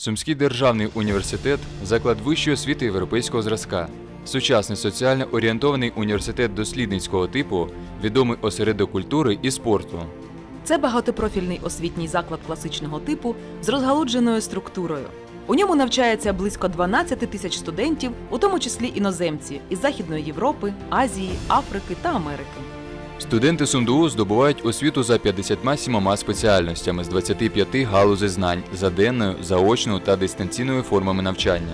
Сумський державний університет заклад вищої освіти європейського зразка. Сучасний соціально орієнтований університет дослідницького типу, відомий осередок культури і спорту. Це багатопрофільний освітній заклад класичного типу з розгалудженою структурою. У ньому навчається близько 12 тисяч студентів, у тому числі іноземці із Західної Європи, Азії, Африки та Америки. Студенти СумДУ здобувають освіту за 57 спеціальностями з 25 галузей знань за денною, заочною та дистанційною формами навчання.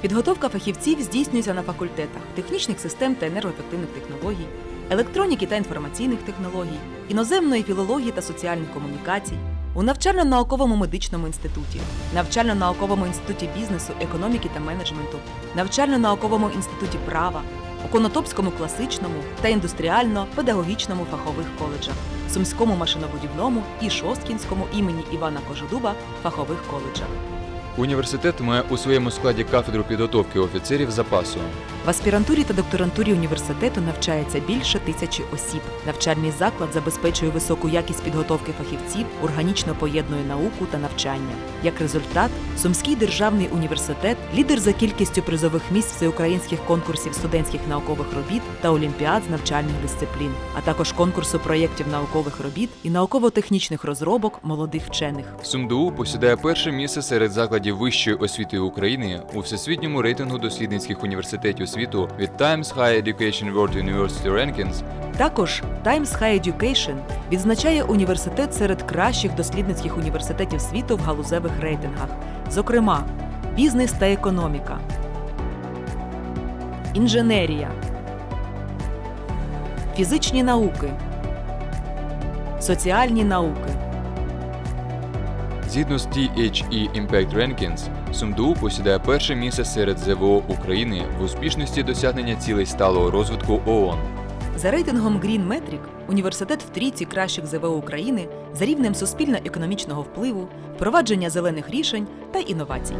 Підготовка фахівців здійснюється на факультетах технічних систем та енергоефективних технологій, електроніки та інформаційних технологій, іноземної філології та сольних комунікацій, у навчально-науковому медичному інституті, навчально-науковому інституті бізнесу, економіки та менеджменту, навчально-науковому інституті права, у Конотопському класичному та індустріально-педагогічному фахових коледжах, Сумському машинобудівному і Шосткінському імені Івана Кожедуба фахових коледжах. Університет має у своєму складі кафедру підготовки офіцерів запасу. В аспірантурі та докторантурі університету навчається більше тисячі осіб. Навчальний заклад забезпечує високу якість підготовки фахівців, органічно поєднує науку та навчання. Як результат, Сумський державний університет лідер за кількістю призових місць всеукраїнських конкурсів студентських наукових робіт та олімпіад з навчальних дисциплін, а також конкурсу проєктів наукових робіт і науково-технічних розробок молодих вчених. СумДУ посідає перше місце серед закладів вищої освіти України у всесвітньому рейтингу дослідницьких університетів світу від Times Higher Education World University Rankings Також Times High Education відзначає університет серед кращих дослідницьких університетів світу в галузевих рейтингах, зокрема, бізнес та економіка, інженерія, фізичні науки, соціальні науки. Згідно з THE Impact Rankings, СумДУ посідає перше місце серед ЗВО України в успішності досягнення цілей сталого розвитку ООН. За рейтингом Green Metric університет в трійці кращих ЗВО України за рівнем суспільно-економічного впливу, впровадження зелених рішень та інновацій.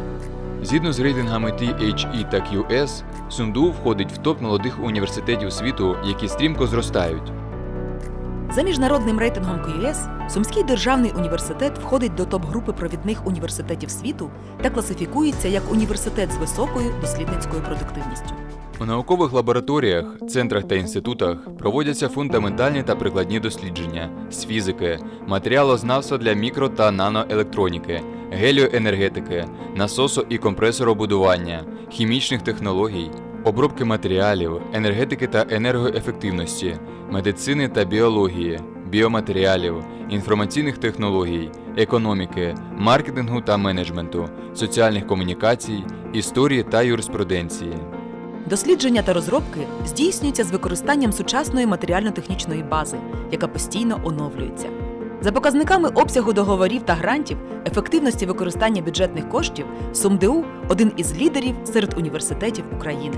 Згідно з рейтингами THE та QS, СумДУ входить в топ молодих університетів світу, які стрімко зростають. За міжнародним рейтингом QS, Сумський державний університет входить до топ-групи провідних університетів світу та класифікується як університет з високою дослідницькою продуктивністю. У наукових лабораторіях, центрах та інститутах проводяться фундаментальні та прикладні дослідження з фізики, матеріалознавства для мікро та наноелектроніки, геліоенергетики, насосо і компресоробудування, хімічних технологій, обробки матеріалів, енергетики та енергоефективності, медицини та біології, біоматеріалів, інформаційних технологій, економіки, маркетингу та менеджменту, соціальних комунікацій, історії та юриспруденції. Дослідження та розробки здійснюються з використанням сучасної матеріально-технічної бази, яка постійно оновлюється. За показниками обсягу договорів та грантів, ефективності використання бюджетних коштів, СумДУ один із лідерів серед університетів України.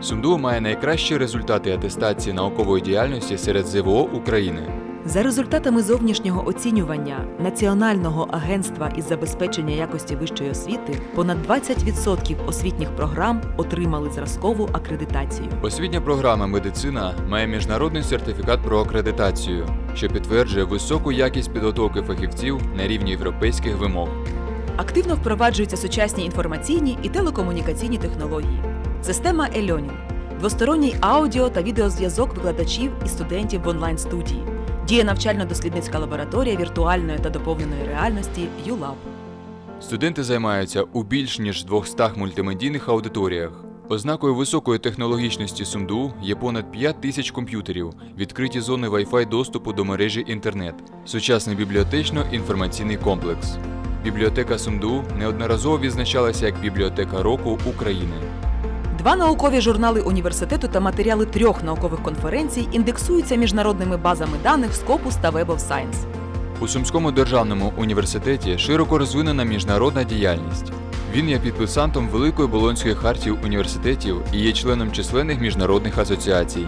СумДУ має найкращі результати атестації наукової діяльності серед ЗВО України. За результатами зовнішнього оцінювання Національного агентства із забезпечення якості вищої освіти, понад 20% освітніх програм отримали зразкову акредитацію. Освітня програма медицина має міжнародний сертифікат про акредитацію, що підтверджує високу якість підготовки фахівців на рівні європейських вимог. Активно впроваджуються сучасні інформаційні і телекомунікаційні технології. Система e-learning – двосторонній аудіо та відеозв'язок викладачів і студентів в онлайн-студії. Діє навчально-дослідницька лабораторія віртуальної та доповненої реальності ULAB. Студенти займаються у більш ніж 200 мультимедійних аудиторіях. Ознакою високої технологічності СумДУ є понад 5 тисяч комп'ютерів, відкриті зони Wi-Fi доступу до мережі інтернет, сучасний бібліотечно-інформаційний комплекс. Бібліотека СумДУ неодноразово відзначалася як бібліотека року України. Два наукові журнали університету та матеріали трьох наукових конференцій індексуються міжнародними базами даних Scopus та Web of Science. У Сумському державному університеті широко розвинена міжнародна діяльність. Він є підписантом Великої Болонської хартії університетів і є членом численних міжнародних асоціацій.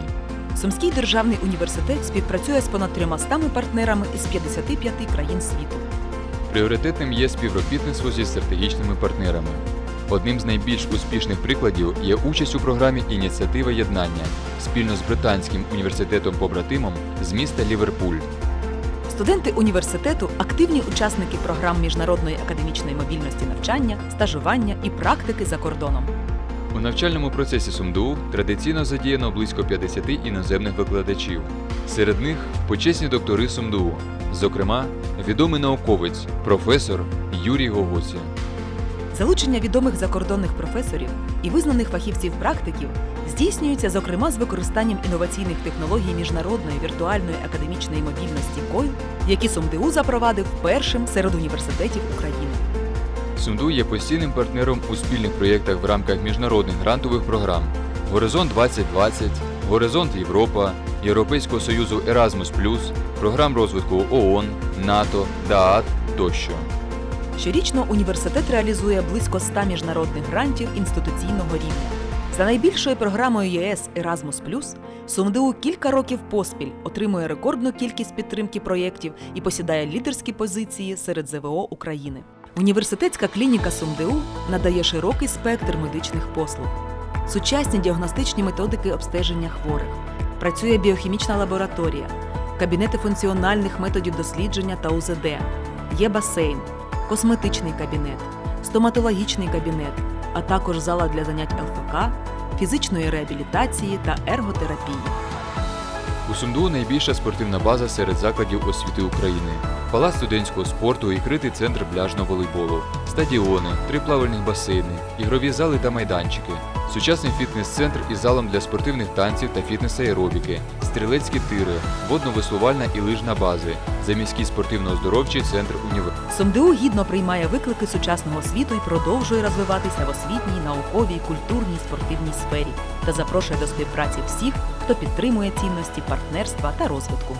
Сумський державний університет співпрацює з понад 300 партнерами із 55 країн світу. Пріоритетним є співробітництво зі стратегічними партнерами. Одним з найбільш успішних прикладів є участь у програмі Ініціатива єднання спільно з британським університетом побратимом з міста Ліверпуль. Студенти університету активні учасники програм міжнародної академічної мобільності навчання, стажування і практики за кордоном. У навчальному процесі СумДУ традиційно задіяно близько 50 іноземних викладачів. Серед них почесні доктори СумДУ, зокрема, відомий науковець, професор Юрій Гогоця. Залучення відомих закордонних професорів і визнаних фахівців-практиків здійснюється зокрема з використанням інноваційних технологій міжнародної віртуальної академічної мобільності КОЙЛ, які СумДУ запровадив першим серед університетів України. СумДУ є постійним партнером у спільних проєктах в рамках міжнародних грантових програм Горизонт 2020, Горизонт Європа, Європейського союзу Erasmus+, програм розвитку ООН, НАТО, ДААТ тощо. Щорічно університет реалізує близько 100 міжнародних грантів інституційного рівня. За найбільшою програмою ЄС Erasmus+, СумДУ кілька років поспіль отримує рекордну кількість підтримки проєктів і посідає лідерські позиції серед ЗВО України. Університетська клініка СумДУ надає широкий спектр медичних послуг, сучасні діагностичні методики обстеження хворих, працює біохімічна лабораторія, кабінети функціональних методів дослідження та УЗД, є басейн, косметичний кабінет, стоматологічний кабінет, а також зала для занять ЛФК, фізичної реабілітації та ерготерапії. У СумДУ найбільша спортивна база серед закладів освіти України. Палац студентського спорту і критий центр пляжного волейболу, стадіони, три плавальних басейни, ігрові зали та майданчики, сучасний фітнес-центр із залом для спортивних танців та фітнес-аеробіки, стрілецькі тири, водно-веслувальна і лижна бази, заміський спортивно-оздоровчий центр університету. СумДУ гідно приймає виклики сучасного світу і продовжує розвиватися в освітній, науковій, культурній, спортивній сфері та запрошує до співпраці всіх, хто підтримує цінності партнерства та розвитку.